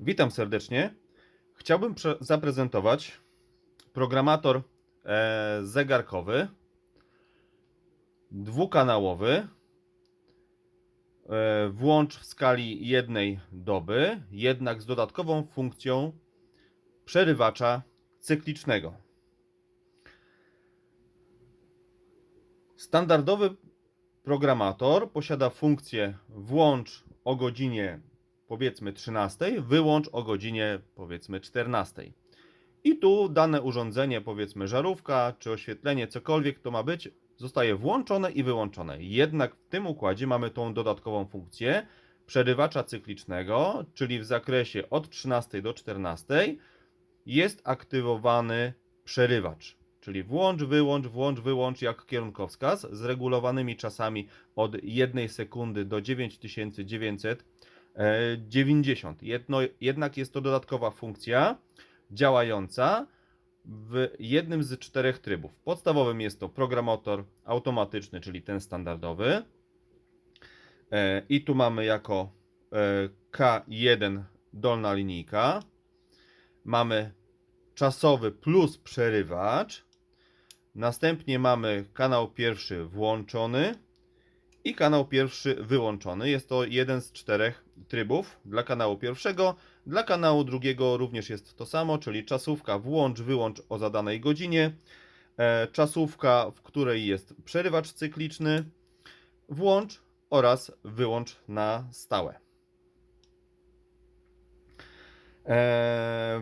Witam serdecznie. Chciałbym zaprezentować programator e, zegarkowy, dwukanałowy, e, włącz w skali jednej doby, jednak z dodatkową funkcją przerywacza cyklicznego. Standardowy programator posiada funkcję włącz o godzinie powiedzmy 13, wyłącz o godzinie powiedzmy 14. I tu dane urządzenie, powiedzmy żarówka czy oświetlenie, cokolwiek to ma być, zostaje włączone i wyłączone. Jednak w tym układzie mamy tą dodatkową funkcję przerywacza cyklicznego, czyli w zakresie od 13 do 14 jest aktywowany przerywacz. Czyli włącz, wyłącz, włącz, wyłącz jak kierunkowskaz z regulowanymi czasami od 1 sekundy do 9900 e, 90. Jedno, jednak jest to dodatkowa funkcja działająca w jednym z czterech trybów. Podstawowym jest to programator automatyczny, czyli ten standardowy. E, I tu mamy jako e, K1 dolna linijka. Mamy czasowy plus przerywacz. Następnie mamy kanał pierwszy włączony i kanał pierwszy wyłączony. Jest to jeden z czterech trybów dla kanału pierwszego. Dla kanału drugiego również jest to samo, czyli czasówka włącz, wyłącz o zadanej godzinie. E, czasówka, w której jest przerywacz cykliczny, włącz oraz wyłącz na stałe. E,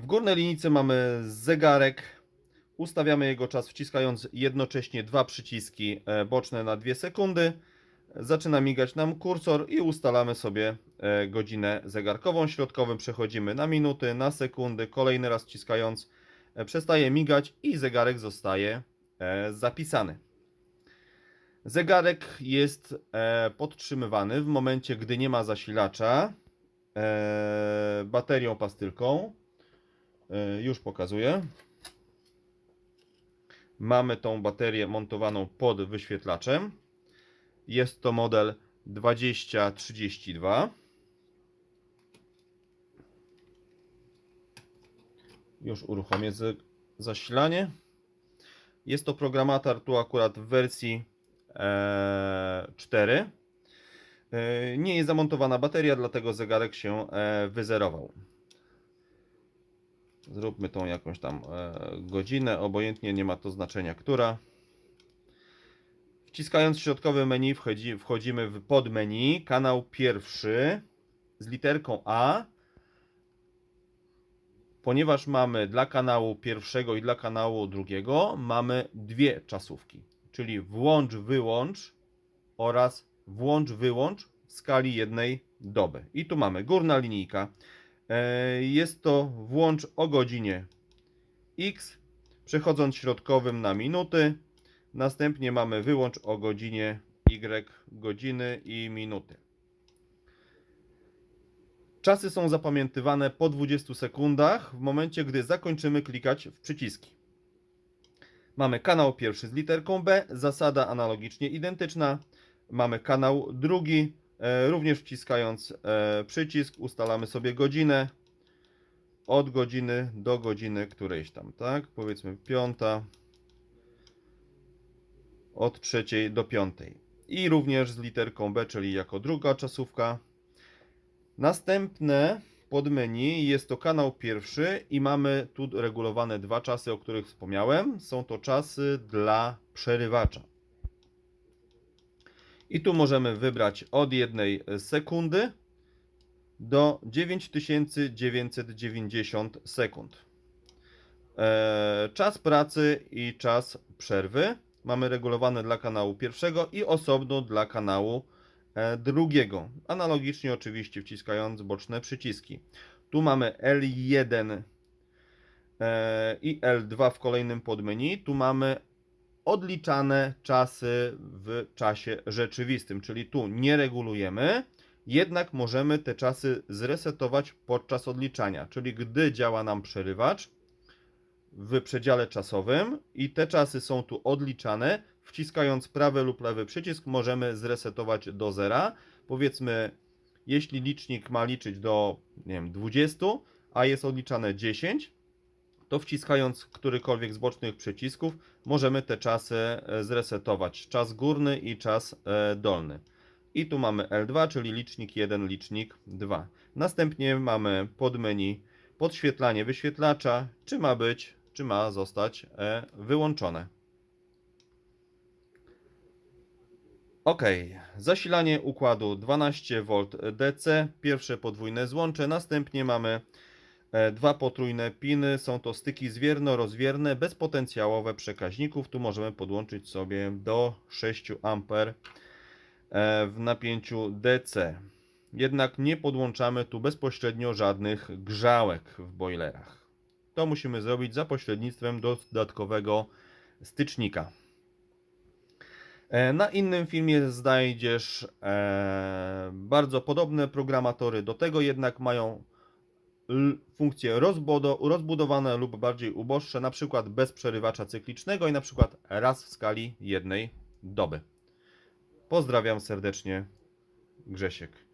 w górnej linijce mamy zegarek. Ustawiamy jego czas wciskając jednocześnie dwa przyciski e, boczne na 2 sekundy. Zaczyna migać nam kursor i ustalamy sobie e, godzinę zegarkową. Środkowym przechodzimy na minuty, na sekundy. Kolejny raz wciskając e, przestaje migać i zegarek zostaje e, zapisany. Zegarek jest podtrzymywany w momencie, gdy nie ma zasilacza baterią pastylką. Już pokazuję. Mamy tą baterię montowaną pod wyświetlaczem. Jest to model 2032. Już uruchomię zasilanie. Jest to programator tu akurat w wersji e, 4. E, nie jest zamontowana bateria, dlatego zegarek się e, wyzerował. Zróbmy tą jakąś tam e, godzinę, obojętnie nie ma to znaczenia, która. Wciskając środkowe menu wchodzi, wchodzimy w podmenu, kanał pierwszy z literką A. Ponieważ mamy dla kanału pierwszego i dla kanału drugiego, mamy dwie czasówki, czyli włącz, wyłącz oraz włącz, wyłącz w skali jednej doby. I tu mamy górna linijka. E, Jest to włącz o godzinie X, przechodząc środkowym na minuty. Następnie mamy wyłącz o godzinie Y, godziny i minuty. Czasy są zapamiętywane po 20 sekundach w momencie, gdy zakończymy klikać w przyciski. Mamy kanał pierwszy z literką B, zasada analogicznie identyczna. Mamy kanał drugi, e, również wciskając e, przycisk ustalamy sobie godzinę od godziny do godziny którejś tam, tak? Powiedzmy piąta, od trzeciej do piątej. I również z literką B, czyli jako druga czasówka. Następne pod menu jest to kanał pierwszy i mamy tu regulowane dwa czasy, o których wspomniałem. Są to czasy dla przerywacza. I tu możemy wybrać od jednej sekundy do 9990 sekund. Eee, czas pracy i czas przerwy mamy regulowane dla kanału pierwszego i osobno dla kanału e, drugiego. Analogicznie oczywiście wciskając boczne przyciski. Tu mamy L1 e, i L2 w kolejnym podmenu. Tu mamy odliczane czasy w czasie rzeczywistym, czyli tu nie regulujemy, jednak możemy te czasy zresetować podczas odliczania, czyli gdy działa nam przerywacz w przedziale czasowym i te czasy są tu odliczane, wciskając prawy lub lewy przycisk możemy zresetować do zera. Powiedzmy Jeśli licznik ma liczyć do nie wiem, 20, a jest odliczane 10, to wciskając którykolwiek z bocznych przycisków możemy te czasy e, zresetować. Czas górny i czas e, dolny. I tu mamy L2, czyli licznik 1, licznik 2. Następnie mamy podmenu podświetlanie wyświetlacza, czy ma być, czy ma zostać e, wyłączone. OK, zasilanie układu 12V DC, pierwsze podwójne złącze, następnie mamy e, dwa potrójne piny, są to styki zwierno-rozwierne, bezpotencjałowe przekaźników, tu możemy podłączyć sobie do 6 A e, w napięciu DC. Jednak nie podłączamy tu bezpośrednio żadnych grzałek w boilerach. To musimy zrobić za pośrednictwem dodatkowego stycznika. E, Na innym filmie znajdziesz e, bardzo podobne programatory, do tego jednak mają funkcje rozbudo- rozbudowane lub bardziej uboższe, na przykład bez przerywacza cyklicznego i na przykład raz w skali jednej doby. Pozdrawiam serdecznie, Grzesiek.